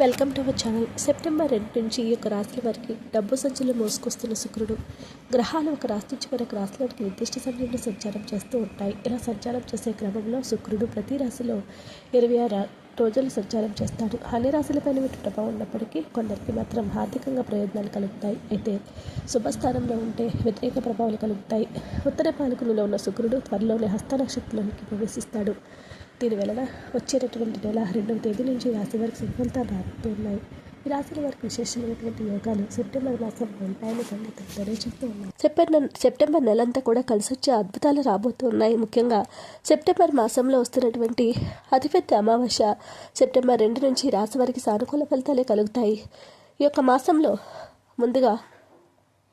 Welcome to our channel. September రెండు నుంచి ఈ యొక్క రాశుల వారికి డబ్బు సంచులు మోసుకొస్తున్న శుక్రుడు గ్రహాలు ఒక రాశి నుంచి మరొక రాశిలోకి నిర్దిష్ట సమయంలో సంచారం చేస్తూ ఉంటాయి. ఇలా సంచారం చేసే క్రమంలో శుక్రుడు ప్రతి రాశిలో ఇరవై ఆరు రోజులు సంచారం చేస్తాడు. అన్ని రాశులపైన వీటి ప్రభావం ఉన్నప్పటికీ కొందరికి మాత్రం ఆర్థికంగా ప్రయోజనాలు కలుగుతాయి. అయితే శుభస్థానంలో ఉంటే వ్యతిరేక ప్రభావాలు కలుగుతాయి. ఉత్తర పాలకులలో ఉన్న శుక్రుడు త్వరలోనే హస్త నక్షత్రంలోకి ప్రవేశిస్తాడు. దీని వలన వచ్చేటటువంటి నెల రెండవ తేదీ నుంచి రాశి వారికి సుఫలితాలు రాబోతున్నాయి ఈ రాశుల వారికి విశేషమైనటువంటి యోగాలు సెప్టెంబర్ మాసం ఉంటాయని సంగీతంతోనే చెప్తూ ఉన్నాయి. సెప్టెంబర్ సెప్టెంబర్ నెలంతా కూడా కలిసి వచ్చే అద్భుతాలు రాబోతున్నాయి. ముఖ్యంగా సెప్టెంబర్ మాసంలో వస్తున్నటువంటి అతిపెద్ద అమావాస్య సెప్టెంబర్ రెండు నుంచి రాశి వారికి సానుకూల ఫలితాలే కలుగుతాయి. ఈ యొక్క మాసంలో ముందుగా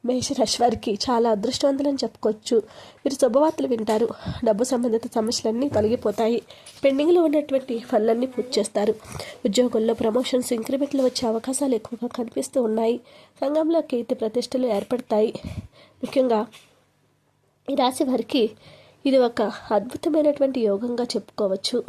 మేషరాశి వారికి చాలా అదృష్టవంతులని చెప్పుకోవచ్చు. మీరు శుభవార్తలు వింటారు. డబ్బు సంబంధిత సమస్యలన్నీ తొలగిపోతాయి. పెండింగ్లో ఉన్నటువంటి పనులన్నీ పూర్తి చేస్తారు. ఉద్యోగుల్లో ప్రమోషన్స్ ఇంక్రిమెంట్లు వచ్చే అవకాశాలు ఎక్కువగా కనిపిస్తూ ఉన్నాయి. సంఘంలో కీర్తి ప్రతిష్టలు ఏర్పడతాయి. ముఖ్యంగా ఈ రాశి వారికి ఇది ఒక అద్భుతమైనటువంటి యోగంగా చెప్పుకోవచ్చు.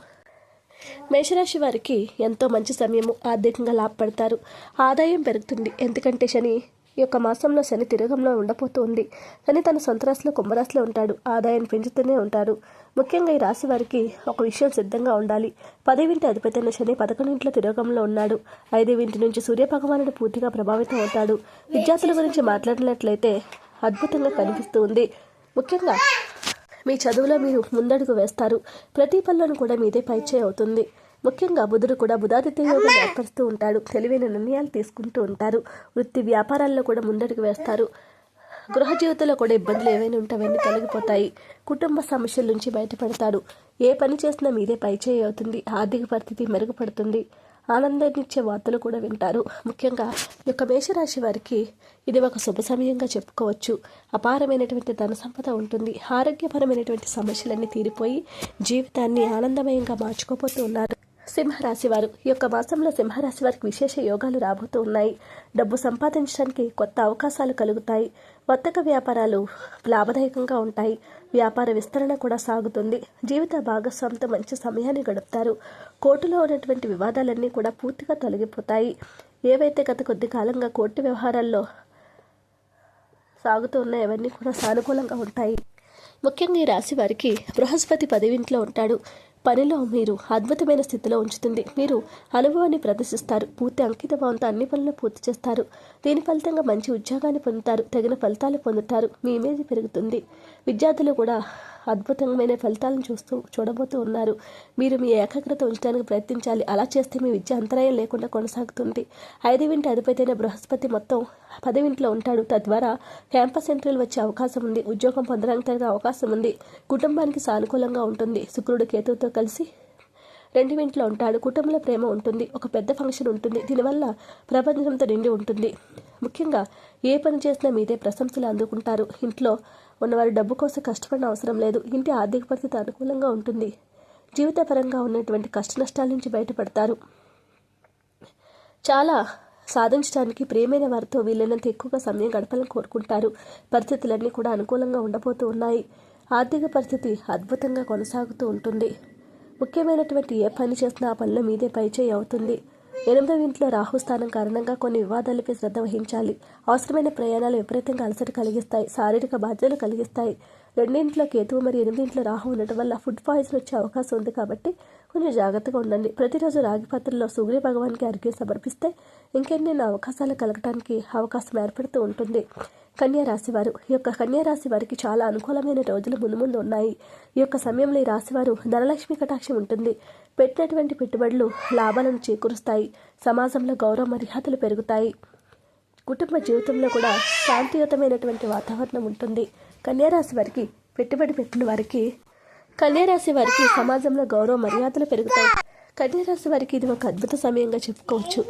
మేషరాశి వారికి ఎంతో మంచి సమయము ఆర్థికంగా లాభపడతారు. ఆదాయం పెరుగుతుంది. ఎందుకంటే శని ఈ యొక్క మాసంలో శని తిరగంలో ఉండబోతోంది. శని తన సొంత రాశిలో కుంభరాశిలో ఉంటాడు. ఆదాయాన్ని పెంచుతూనే ఉంటారు ముఖ్యంగా ఈ రాశి వారికి ఒక విషయం సిద్ధంగా ఉండాలి. పదివింటి అధిపతైన శని పదకొండింట్లో తిరోగంలో ఉన్నాడు. ఐదవింటి నుంచి సూర్యభగవానుడు పూర్తిగా ప్రభావితం అవుతాడు. విద్యార్థుల గురించి మాట్లాడినట్లయితే అద్భుతంగా కనిపిస్తూ ఉంది ముఖ్యంగా మీ చదువులో మీరు ముందడుగు వేస్తారు. ప్రతి పనులను కూడా మీదే పైచే అవుతుంది. ముఖ్యంగా బుధుడు కూడా బుధాదిత్య యోగం ఏర్పరుస్తూ ఉంటాడు. తెలివైన నిర్ణయాలు తీసుకుంటూ ఉంటారు. వృత్తి వ్యాపారాల్లో కూడా ముందడుగు వేస్తారు. గృహ జీవితంలో కూడా ఇబ్బందులు ఏవైనా ఉంటే తొలగిపోతాయి. కుటుంబ సమస్యల నుంచి బయటపడతాడు. ఏ పని చేసినా మీదే పైచేయి అవుతుంది. ఆర్థిక పరిస్థితి మెరుగుపడుతుంది. ఆనందాన్నిచ్చే వార్తలు కూడా వింటారు. ముఖ్యంగా ఈ యొక్క మేషరాశి వారికి ఇది ఒక శుభ సమయంగా చెప్పుకోవచ్చు. అపారమైనటువంటి ధన సంపద ఉంటుంది. ఆరోగ్యపరమైనటువంటి సమస్యలన్నీ తీరిపోయి జీవితాన్ని ఆనందమయంగా మార్చుకోబోతూ ఉన్నారు సింహరాశి వారు. ఈ యొక్క మాసంలో సింహరాశి వారికి విశేష యోగాలు రాబోతూ ఉన్నాయి. డబ్బు సంపాదించడానికి కొత్త అవకాశాలు కలుగుతాయి. వర్తక వ్యాపారాలు లాభదాయకంగా ఉంటాయి. వ్యాపార విస్తరణ కూడా సాగుతుంది. జీవిత భాగస్వామితో మంచి సమయాన్ని గడుపుతారు. కోర్టులో ఉన్నటువంటి వివాదాలన్నీ కూడా పూర్తిగా తొలగిపోతాయి. ఏవైతే గత కొద్ది కాలంగా కోర్టు వ్యవహారాల్లో సాగుతూ ఉన్నాయో అవన్నీ కూడా సానుకూలంగా ఉంటాయి. ముఖ్యంగా ఈ రాశి వారికి బృహస్పతి పదివింట్లో ఉంటాడు. పనిలో మీరు అద్భుతమైన స్థితిలో ఉంచుతుంది. మీరు అనుభవాన్ని ప్రదర్శిస్తారు. పూర్తి అంకిత భావంతో అన్ని పనులు పూర్తి చేస్తారు. దీని ఫలితంగా మంచి ఉద్యోగాన్ని పొందుతారు. తగిన ఫలితాలు పొందుతారు. మీ ఇమేజ్ పెరుగుతుంది. విద్యార్థులు కూడా అద్భుతమైన ఫలితాలను చూస్తూ చూడబోతూ ఉన్నారు. మీరు మీ ఏకాగ్రత ఉంచడానికి ప్రయత్నించాలి. అలా చేస్తే మీ విద్య అంతరాయం లేకుండా కొనసాగుతుంది. ఐదు వింటి అధిపతైన బృహస్పతి మొత్తం పదవింట్లో ఉంటాడు. తద్వారా క్యాంపస్ ఎంట్రీలు వచ్చే అవకాశం ఉంది. ఉద్యోగం పొందడానికి తగిన అవకాశం ఉంది. కుటుంబానికి సానుకూలంగా ఉంటుంది. శుక్రుడు కేతువుతో కలిసి రెండు ఇంట్లో ఉంటాడు. కుటుంబంలో ప్రేమ ఉంటుంది. ఒక పెద్ద ఫంక్షన్ ఉంటుంది. దీనివల్ల ప్రపంచంతో నిండి ఉంటుంది. ముఖ్యంగా ఏ పని చేసినా మీదే ప్రశంసలు అందుకుంటారు. ఇంట్లో ఉన్నవారు డబ్బు కోసం కష్టపడిన అవసరం లేదు. ఇంటి ఆర్థిక పరిస్థితి అనుకూలంగా ఉంటుంది. జీవితపరంగా ఉన్నటువంటి కష్ట నష్టాల నుంచి బయటపడతారు. చాలా సాధించడానికి ప్రియమైన వారితో వీలైనంత ఎక్కువగా సమయం గడపాలని కోరుకుంటారు. పరిస్థితులన్నీ కూడా అనుకూలంగా ఉండబోతూ ఉన్నాయి. ఆర్థిక పరిస్థితి అద్భుతంగా కొనసాగుతూ ఉంటుంది. ముఖ్యమైనటువంటి ఏ పని చేసినా ఆ పనిలో మీదే పైచేయి అవుతుంది. ఎనిమిదవ ఇంట్లో రాహుస్థానం కారణంగా కొన్ని వివాదాలపై శ్రద్ధ వహించాలి. అవసరమైన ప్రయాణాలు విపరీతంగా అలసట కలిగిస్తాయి. శారీరక బాధ్యతలు కలిగిస్తాయి. రెండింట్లో కేతువు మరియు ఎనిమిదింట్లో రాహు ఉండటం వల్ల ఫుడ్ పాయిజన్ వచ్చే అవకాశం ఉంది కాబట్టి కొంచెం జాగ్రత్తగా ఉండండి. ప్రతిరోజు రాగి పాత్రలో సూర్య భగవాన్కి అర్ఘ్యం సమర్పిస్తే ఇంకెన్నెన్నో అవకాశాలు కలగటానికి అవకాశం ఏర్పడుతూ ఉంటుంది. కన్యారాశివారు. ఈ యొక్క కన్యారాశి వారికి చాలా అనుకూలమైన రోజులు ముందు ముందు ఉన్నాయి. ఈ యొక్క సమయంలో ఈ రాశివారు ధనలక్ష్మి కటాక్షం ఉంటుంది. పెట్టినటువంటి పెట్టుబడులు లాభాలను చేకూరుస్తాయి. సమాజంలో గౌరవ మర్యాదలు పెరుగుతాయి. కుటుంబ జీవితంలో కూడా శాంతియుతమైనటువంటి వాతావరణం ఉంటుంది. కన్యారాశి వారికి పెట్టుబడి పెట్టిన వారికి కన్యారాశి వారికి సమాజంలో గౌరవ మర్యాదలు పెరుగుతాయి. కన్యారాశి వారికి ఇది ఒక అద్భుత సమయంగా చెప్పుకోవచ్చు.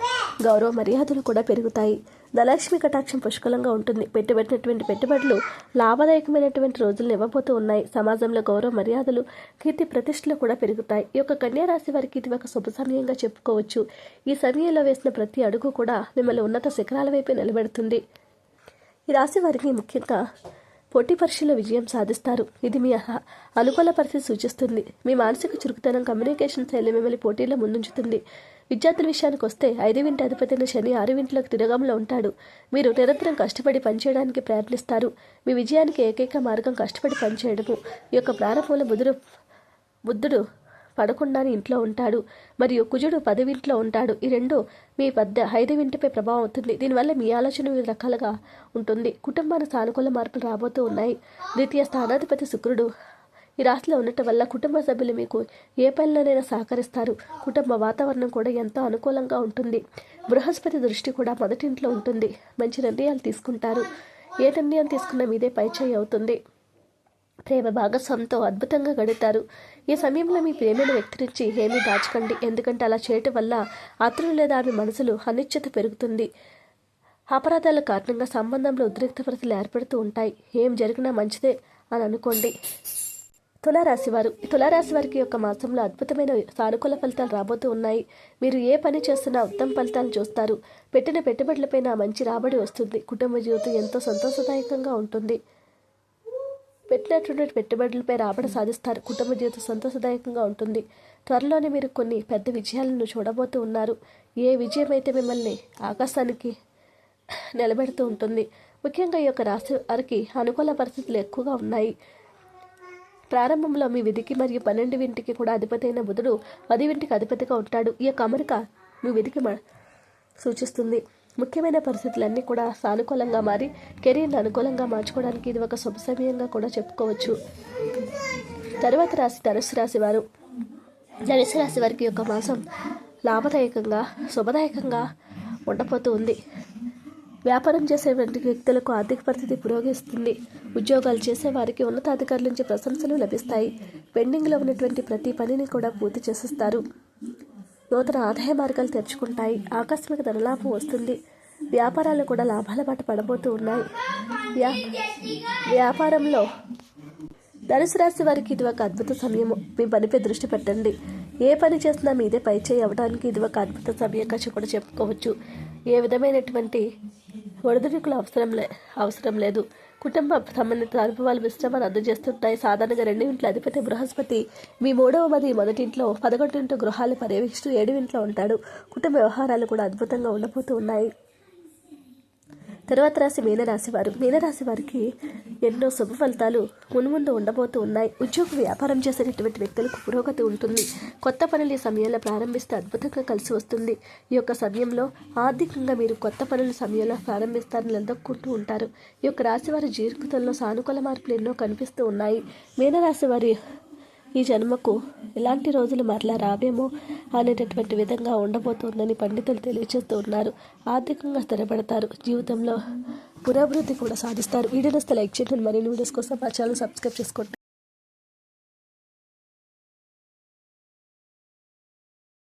గౌరవ మర్యాదలు కూడా పెరుగుతాయి. ధనలక్ష్మి కటాక్షం పుష్కలంగా ఉంటుంది. పెట్టుబడినటువంటి పెట్టుబడులు లాభదాయకమైనటువంటి రోజులు ఇవ్వబోతూ ఉన్నాయి. సమాజంలో గౌరవ మర్యాదలు కీర్తి ప్రతిష్టలు కూడా పెరుగుతాయి. ఈ యొక్క కన్యారాశి వారికి ఇది ఒక శుభ సమయంగా చెప్పుకోవచ్చు. ఈ సమయంలో వేసిన ప్రతి అడుగు కూడా మిమ్మల్ని ఉన్నత శిఖరాల వైపు నిలబెడుతుంది. ఈ రాశి వారికి ముఖ్యంగా పోటీ పరీక్షలో విజయం సాధిస్తారు. ఇది మీ అనుకూల పరిస్థితి సూచిస్తుంది. మీ మానసిక చురుకుతనం కమ్యూనికేషన్ శైలి మిమ్మల్ని పోటీలో ముందుంచుతుంది. విద్యార్థుల విషయానికి వస్తే ఐదువింటి అధిపతిని శని ఆరువింటిలోకి తిరగంలో ఉంటాడు. మీరు నిరంతరం కష్టపడి పనిచేయడానికి ప్రయత్నిస్తారు. మీ విజయానికి ఏకైక మార్గం కష్టపడి పనిచేయడము. ఈ యొక్క ప్రారంభంలో బుధుడు బుద్ధుడు పడకుండానే ఇంట్లో ఉంటాడు. మరియు కుజుడు పదవింట్లో ఉంటాడు. ఈ రెండు మీ పెద్ద ఐదవింటిపై ప్రభావం అవుతుంది దీనివల్ల మీ ఆలోచన వివిధ రకాలుగా ఉంటుంది. కుటుంబానికి సానుకూల మార్పులు రాబోతూ ఉన్నాయి. ద్వితీయ స్థానాధిపతి శుక్రుడు ఈ రాశిలో ఉండటం వల్ల కుటుంబ సభ్యులు మీకు ఏ పనిలోనైనా సహకరిస్తారు. కుటుంబ వాతావరణం కూడా ఎంతో అనుకూలంగా ఉంటుంది. బృహస్పతి దృష్టి కూడా మొదటి ఇంట్లో ఉంటుంది. మంచి నిర్ణయాలు తీసుకుంటారు. ఏ నిర్ణయం తీసుకున్నా మీదే పైచేయి అవుతుంది. ప్రేమ భాగస్వామితో అద్భుతంగా గడుపుతారు ఈ సమయంలో మీ ప్రేమైన వ్యక్తి నుంచి ఏమీ దాచకండి. ఎందుకంటే అలా చేయటం వల్ల అతను లేదా ఆమె మనసులో అనిశ్చిత పెరుగుతుంది. అపరాధాల కారణంగా సంబంధంలో ఉద్రిక్త పరిస్థితులు ఏర్పడుతూ ఉంటాయి. ఏం జరిగినా మంచిదే అని అనుకోండి. తులారాశి వారు. తులారాశి వారికి యొక్క మాసంలో అద్భుతమైన సానుకూల ఫలితాలు రాబోతూ ఉన్నాయి. మీరు ఏ పని చేస్తున్నా ఉత్తమ ఫలితాలు చూస్తారు. పెట్టిన పెట్టుబడులపైన మంచి రాబడి వస్తుంది. కుటుంబ జీవితం ఎంతో సంతోషదాయకంగా ఉంటుంది. పెట్టినటువంటి పెట్టుబడులపై రాబడి సాధిస్తారు. కుటుంబ జీవితం సంతోషదాయకంగా ఉంటుంది. త్వరలోనే మీరు కొన్ని పెద్ద విజయాలను చూడబోతూ ఉన్నారు. ఏ విజయం అయితే మిమ్మల్ని ఆకాశానికి నిలబెడుతూ ఉంటుంది ముఖ్యంగా ఈ యొక్క రాశి వారికి అనుకూల పరిస్థితులు ఎక్కువగా ఉన్నాయి. ప్రారంభంలో మీ విధికి మరియు పన్నెండు వింటికి కూడా అధిపతి అయిన బుధుడు పది వింటికి అధిపతిగా ఉంటాడు. ఈ యొక్క అమరిక మీ విధికి సూచిస్తుంది. ముఖ్యమైన పరిస్థితులన్నీ కూడా సానుకూలంగా మారి కెరీర్ని అనుకూలంగా మార్చుకోవడానికి ఇది ఒక శుభ సమయంగా కూడా చెప్పుకోవచ్చు. తరువాత రాశి ధనుసు రాశి వారు. ధనుసు రాశి వారికి యొక్క మాసం లాభదాయకంగా శుభదాయకంగా ఉండబోతూ ఉంది. వ్యాపారం చేసేటువంటి వ్యక్తులకు ఆర్థిక పరిస్థితి పురోగిస్తుంది ఉద్యోగాలు చేసే వారికి ఉన్నతాధికారుల నుంచి ప్రశంసలు లభిస్తాయి. పెండింగ్లో ఉన్నటువంటి ప్రతి పనిని కూడా పూర్తి చేసేస్తారు. నూతన ఆదాయ మార్గాలు తెరుచుకుంటాయి. ఆకస్మిక ధనలాభం వస్తుంది. వ్యాపారాలు కూడా లాభాల బాట పడబోతూ ఉన్నాయి. వ్యా వ్యాపారంలో ధనుసు రాశి వారికి ఇది ఒక అద్భుత సమయము. మీ పనిపై దృష్టి పెట్టండి. ఏ పని చేసినా మీదే పై చేయి అవ్వడానికి ఇది ఒక అద్భుత సమయంగా చె- కూడా చెప్పుకోవచ్చు. ఏ విధమైనటువంటి ఒడిదుడుకులు అవసరం లే అవసరం లేదు. కుటుంబ సంబంధిత అనుభవాలు విశ్రమాన్ని అందజేస్తుంటాయి. సాధారణంగా రెండు ఇంట్లో అధిపతి బృహస్పతి. మీ మూడవ మది మొదటి ఇంట్లో పదకొండు ఇంట్లో గృహాలు పర్యవేక్షిస్తూ ఏడు ఇంట్లో ఉంటాడు. కుటుంబ వ్యవహారాలు కూడా అద్భుతంగా ఉండబోతూ ఉన్నాయి. తర్వాత రాశి మీనరాశి వారు. మీనరాశి వారికి ఎన్నో శుభ ఫలితాలు మున్ముందు ఉండబోతూ ఉన్నాయి. ఉద్యోగ వ్యాపారం చేసేటటువంటి వ్యక్తులకు పురోగతి ఉంటుంది. కొత్త పనులు ఈ సమయంలో ప్రారంభిస్తే అద్భుతంగా కలిసి వస్తుంది. ఈ యొక్క సమయంలో ఆర్థికంగా మీరు కొత్త పనుల సమయంలో ప్రారంభిస్తారని నిలదొక్కుంటూ ఉంటారు. ఈ యొక్క రాశి వారి జీవితంలో సానుకూల మార్పులు ఎన్నో కనిపిస్తూ ఉన్నాయి. మీనరాశి వారి ఈ జన్మకు ఎలాంటి రోజులు మరలా రావేమో అనేటటువంటి విధంగా ఉండబోతోందని పండితులు తెలియజేస్తూ ఉన్నారు. ఆర్థికంగా స్థిరపడతారు. జీవితంలో పురోభివృద్ధి కూడా సాధిస్తారు. వీడియోస్ లైక్ చేయండి. మరిన్ని వీడియోస్ కోసం మా ఛానల్ సబ్స్క్రైబ్ చేసుకోండి.